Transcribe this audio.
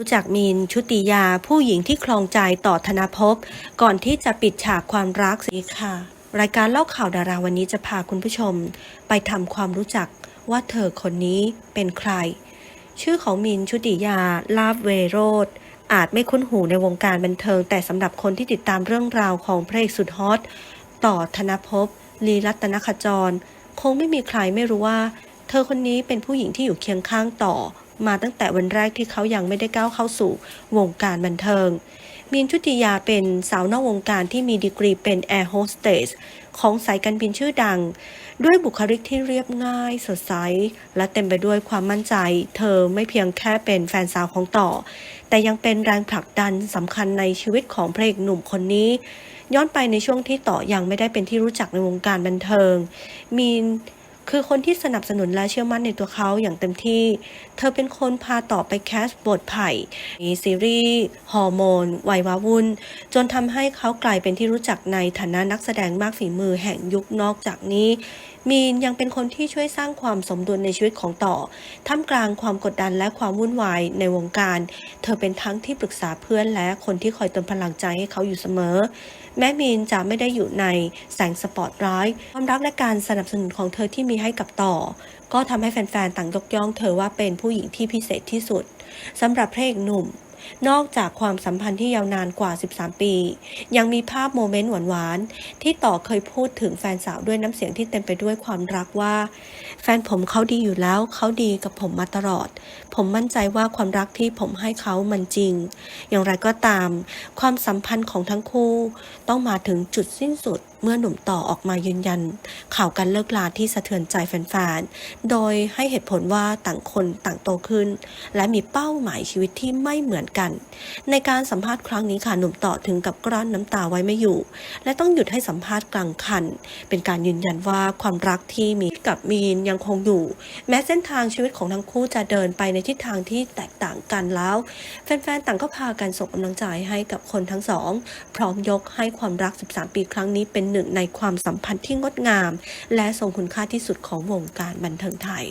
รู้จักมีนชุติยาผู้หญิงที่คลองใจต่อธนภพก่อนที่จะปิดฉากความรักสิค่ะ รายการเล่าข่าวดาราวันนี้จะพาคุณผู้ชม ไปทำความรู้จักว่าเธอคนนี้เป็นใคร ชื่อของมินชุติยาลาบเวโรธอาจไม่คุ้นหูในวงการบันเทิง แต่สำหรับคนที่ติดตามเรื่องราวของพระเอกสุดฮอตต่อธนภพลีรัตนขจร คงไม่มีใครไม่รู้ว่า เธอคนนี้เป็นผู้หญิงที่อยู่เคียงข้างต่อ มาตั้งแต่วันแรกที่เขายังไม่ได้ก้าวเข้าสู่วงการบันเทิง มีนชุติยาเป็นสาวนอกวงการที่มีดีกรีเป็นแอร์โฮสเตสของสายการบินชื่อดัง ด้วยบุคลิกที่เรียบง่าย สดใส และเต็มไปด้วยความมั่นใจ เธอไม่เพียงแค่เป็นแฟนสาวของต่อ แต่ยังเป็นแรงผลักดันสำคัญในชีวิตของพระเอกหนุ่มคนนี้ ย้อนไปในช่วงที่ต่อยังไม่ได้เป็นที่รู้จักในวงการบันเทิง มีน คือคนที่สนับสนุนและเชื่อมั่นในตัวเขาอย่างเต็มที่ เธอเป็นคนพาต่อไปแคสบทไผ่ในซีรีส์ฮอร์โมนวัยวาวุ่น จนทำให้เขากลายเป็นที่รู้จักในฐานะนักแสดงมากฝีมือแห่งยุคนอกจากนี้ มีนยังเป็นคนที่ช่วยสร้างความสมดุลในชีวิตของต่อ ท่ามกลางความกดดันและความวุ่นวายในวงการ เธอเป็นทั้งที่ปรึกษาเพื่อนและคนที่คอยเติมพลังใจให้เขาอยู่เสมอ แม้มีนจะไม่ได้อยู่ในแสงสปอตไลท์ความรักและการสนับสนุนของเธอที่มีให้กับต่อ ก็ทำให้แฟนๆต่างยกย่องเธอว่าเป็นผู้หญิงที่พิเศษที่สุดสำหรับพระเอกหนุ่ม นอกจากความสัมพันธ์ที่ยาวนานกว่า 13 ปี ยังมีภาพโมเมนต์หวานๆ ที่ต่อเคยพูดถึงแฟนสาวด้วยน้ำเสียงที่เต็มไปด้วยความรักว่า แฟนผมเขาดีอยู่แล้ว เขาดีกับผมมาตลอด ผมมั่นใจว่าความรักที่ผมให้เขามันจริง อย่างไรก็ตาม ความสัมพันธ์ของทั้งคู่ ต้องมาถึงจุดสิ้นสุดเมื่อหนุ่มต่อออกมายืนยัน ข่าวการเลิกลาที่สะเทือนใจแฟนๆ โดยให้เหตุผลว่าต่างคนต่างโตขึ้น และมีเป้าหมายชีวิตที่ไม่เหมือนอนกัน ในการสัมภาษณ์ครั้งนี้ค่ะหนุ่มต่อถึงกับกลั้นน้ำตาไว้ไม่อยู่ และต้องหยุดให้สัมภาษณ์กลางคัน เป็นการยืนยันว่าความรักที่มีกับมีนยังคงอยู่ แม้เส้นทางชีวิตของทั้งคู่จะเดินไปในทิศทางที่แตกต่างกันแล้ว แฟนๆต่างก็พากันส่งกำลังใจให้กับคนทั้งสอง พร้อมยกให้ความรัก 13 ปีครั้งนี้เป็นหนึ่งในความสัมพันธ์ที่งดงาม และทรงคุณค่าที่สุดของวงการบันเทิงไทย